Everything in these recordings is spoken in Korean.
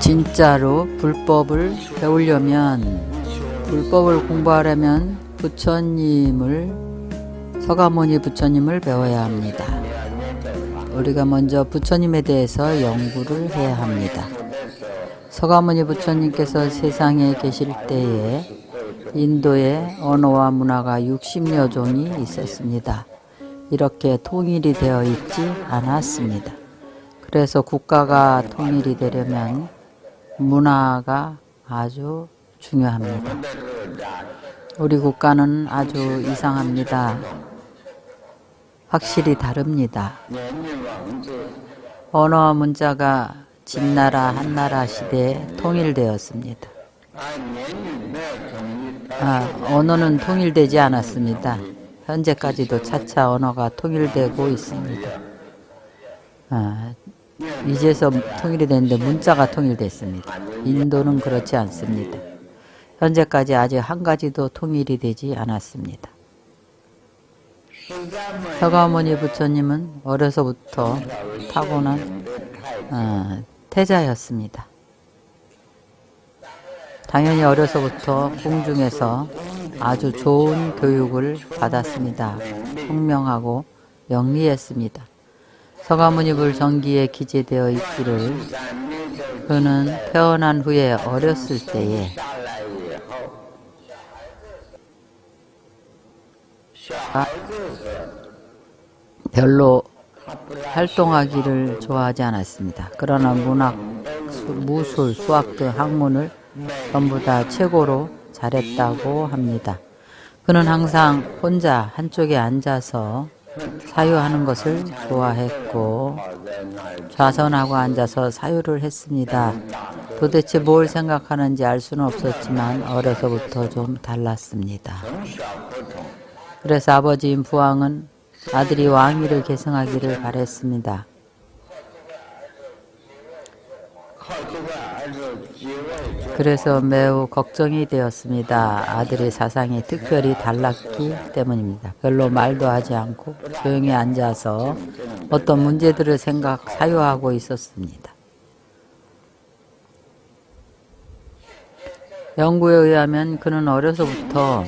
진짜로 불법을 배우려면 불법을 공부하려면 부처님을 서가모니 부처님을 배워야 합니다. 우리가 먼저 부처님에 대해서 연구를 해야 합니다. 서가모니 부처님께서 세상에 계실 때에 인도에 언어와 문화가 60여 종이 있었습니다. 이렇게 통일이 되어 있지 않았습니다. 그래서 국가가 통일이 되려면 문화가 아주 중요합니다. 우리 국가는 아주 이상합니다. 확실히 다릅니다. 언어 문자가 진나라 한나라 시대에 통일되었습니다. 아, 언어는 통일되지 않았습니다. 현재까지도 차차 언어가 통일되고 있습니다. 아, 이제서 통일이 됐는데 문자가 통일됐습니다. 인도는 그렇지 않습니다. 현재까지 아직 한 가지도 통일이 되지 않았습니다. 서가모니 부처님은 어려서부터 타고난 어, 태자였습니다. 당연히 어려서부터 궁중에서 아주 좋은 교육을 받았습니다. 총명하고 영리했습니다. 서가모니불 정기에 기재되어 있기를 그는 태어난 후에 어렸을 때에 아, 별로 활동하기를 좋아하지 않았습니다. 그러나 문학, 수, 무술, 수학 등 학문을 전부 다 최고로 잘했다고 합니다. 그는 항상 혼자 한쪽에 앉아서 사유하는 것을 좋아했고 좌선하고 앉아서 사유를 했습니다. 도대체 뭘 생각하는지 알 수는 없었지만 어려서부터 좀 달랐습니다. 그래서 아버지인 부왕은 아들이 왕위를 계승하기를 바랬습니다. 그래서 매우 걱정이 되었습니다. 아들의 사상이 특별히 달랐기 때문입니다. 별로 말도 하지 않고 조용히 앉아서 어떤 문제들을 생각, 사유하고 있었습니다. 연구에 의하면 그는 어려서부터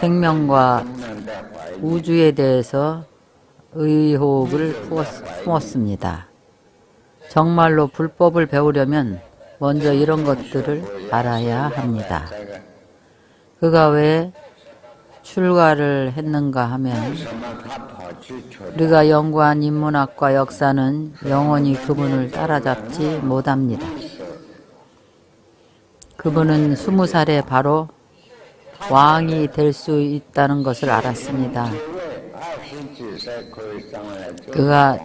생명과 우주에 대해서 의혹을 품었습니다. 정말로 불법을 배우려면 먼저 이런 것들을 알아야 합니다. 그가 왜 출가를 했는가 하면 우리가 연구한 인문학과 역사는 영원히 그분을 따라잡지 못합니다. 그분은 스무 살에 바로 왕이 될 수 있다는 것을 알았습니다. 그가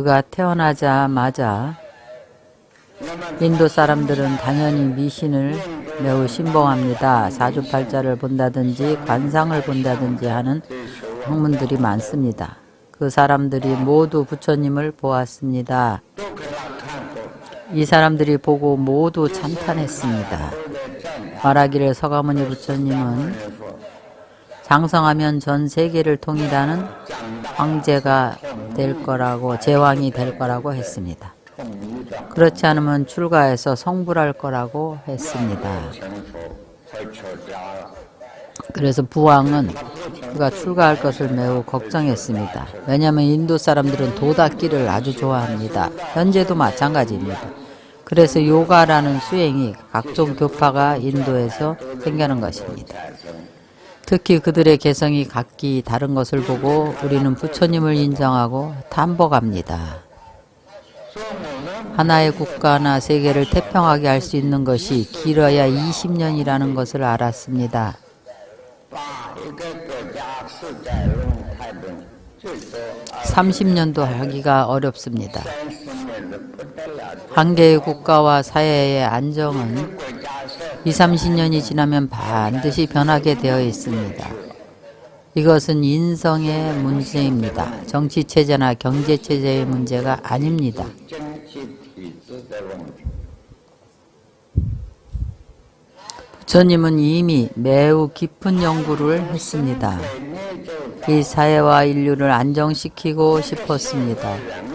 그가 태어나자마자 인도 사람들은 당연히 미신을 매우 신봉합니다. 사주팔자를 본다든지 관상을 본다든지 하는 학문들이 많습니다. 그 사람들이 모두 부처님을 보았습니다. 이 사람들이 보고 모두 찬탄했습니다. 말하기를 서가모니 부처님은 장성하면 전 세계를 통일하는 황제가 될 거라고 제왕이 될 거라고 했습니다. 그렇지 않으면 출가해서 성불할 거라고 했습니다. 그래서 부왕은 그가 출가할 것을 매우 걱정했습니다. 왜냐하면 인도 사람들은 도닦기를 아주 좋아합니다. 현재도 마찬가지입니다. 그래서 요가라는 수행이 각종 교파가 인도에서 생겨난 것입니다. 특히 그들의 개성이 각기 다른 것을 보고 우리는 부처님을 인정하고 탐복합니다. 하나의 국가나 세계를 태평하게 할 수 있는 것이 길어야 20년이라는 것을 알았습니다. 30년도 하기가 어렵습니다. 한 개의 국가와 사회의 안정은 2, 30년이 지나면 반드시 변하게 되어 있습니다. 이것은 인성의 문제입니다. 정치 체제나 경제 체제의 문제가 아닙니다. 부처님은 이미 매우 깊은 연구를 했습니다. 이 사회와 인류를 안정시키고 싶었습니다.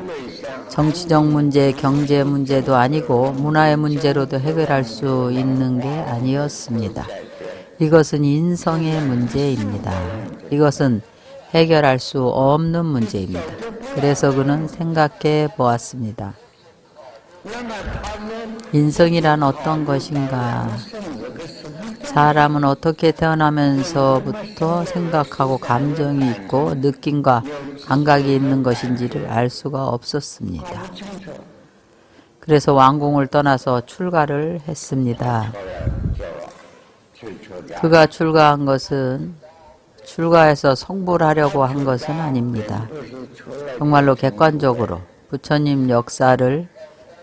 정치적 문제, 경제 문제도 아니고 문화의 문제로도 해결할 수 있는 게 아니었습니다. 이것은 인성의 문제입니다. 이것은 해결할 수 없는 문제입니다. 그래서 그는 생각해 보았습니다. 인성이란 어떤 것인가? 사람은 어떻게 태어나면서부터 생각하고 감정이 있고 느낌과 감각이 있는 것인지를 알 수가 없었습니다. 그래서 왕궁을 떠나서 출가를 했습니다. 그가 출가한 것은 출가해서 성불 하려고 한 것은 아닙니다. 정말로 객관적으로 부처님 역사를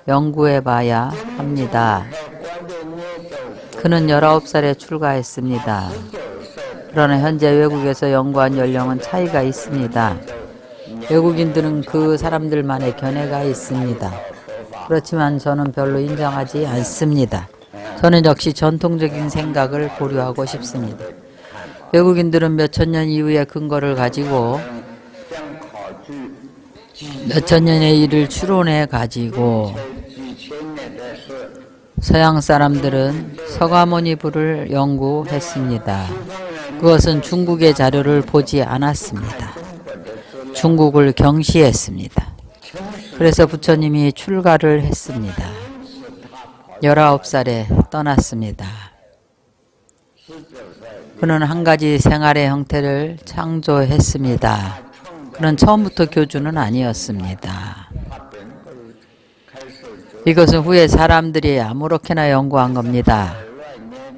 연구해 봐야 합니다. 그는 19살에 출가했습니다. 그러나 현재 외국에서 연구한 연령은 차이가 있습니다. 외국인들은 그 사람들만의 견해가 있습니다. 그렇지만 저는 별로 인정하지 않습니다. 저는 역시 전통적인 생각을 보류하고 싶습니다. 외국인들은 몇천 년 이후의 근거를 가지고 몇천 년의 일을 추론해 가지고 서양 사람들은 서가모니 부를 연구했습니다. 그것은 중국의 자료를 보지 않았습니다. 중국을 경시했습니다. 그래서 부처님이 출가를 했습니다. 19살에 떠났습니다. 그는 한 가지 생활의 형태를 창조했습니다. 그는 처음부터 교주는 아니었습니다. 이것은 후에 사람들이 아무렇게나 연구한 겁니다.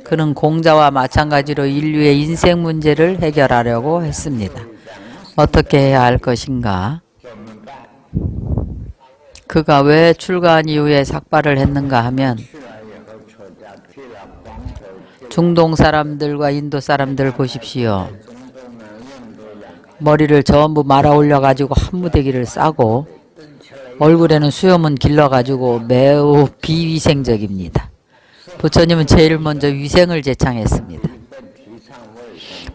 그는 공자와 마찬가지로 인류의 인생 문제를 해결하려고 했습니다. 어떻게 해야 할 것인가? 그가 왜 출가한 이후에 삭발을 했는가 하면 중동 사람들과 인도 사람들 보십시오. 머리를 전부 말아 올려 가지고 한 무대기를 싸고 얼굴에는 수염은 길러 가지고 매우 비위생적입니다. 부처님은 제일 먼저 위생을 제창했습니다.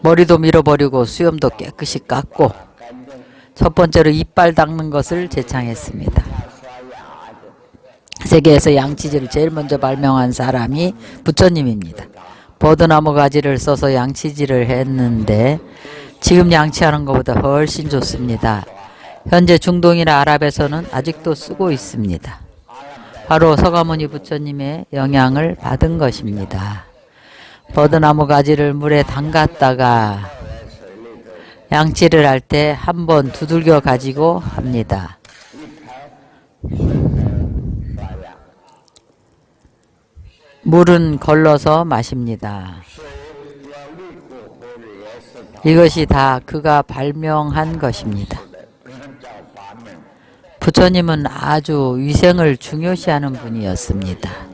머리도 밀어버리고 수염도 깨끗이 깎고 첫 번째로 이빨 닦는 것을 제창했습니다. 세계에서 양치질을 제일 먼저 발명한 사람이 부처님입니다. 버드나무 가지를 써서 양치질을 했는데 지금 양치하는 것보다 훨씬 좋습니다. 현재 중동이나 아랍에서는 아직도 쓰고 있습니다. 바로 서가모니 부처님의 영향을 받은 것입니다. 버드나무 가지를 물에 담갔다가 양치를 할 때 한 번 두들겨 가지고 합니다. 물은 걸러서 마십니다. 이것이 다 그가 발명한 것입니다. 부처님은 아주 위생을 중요시하는 분이었습니다.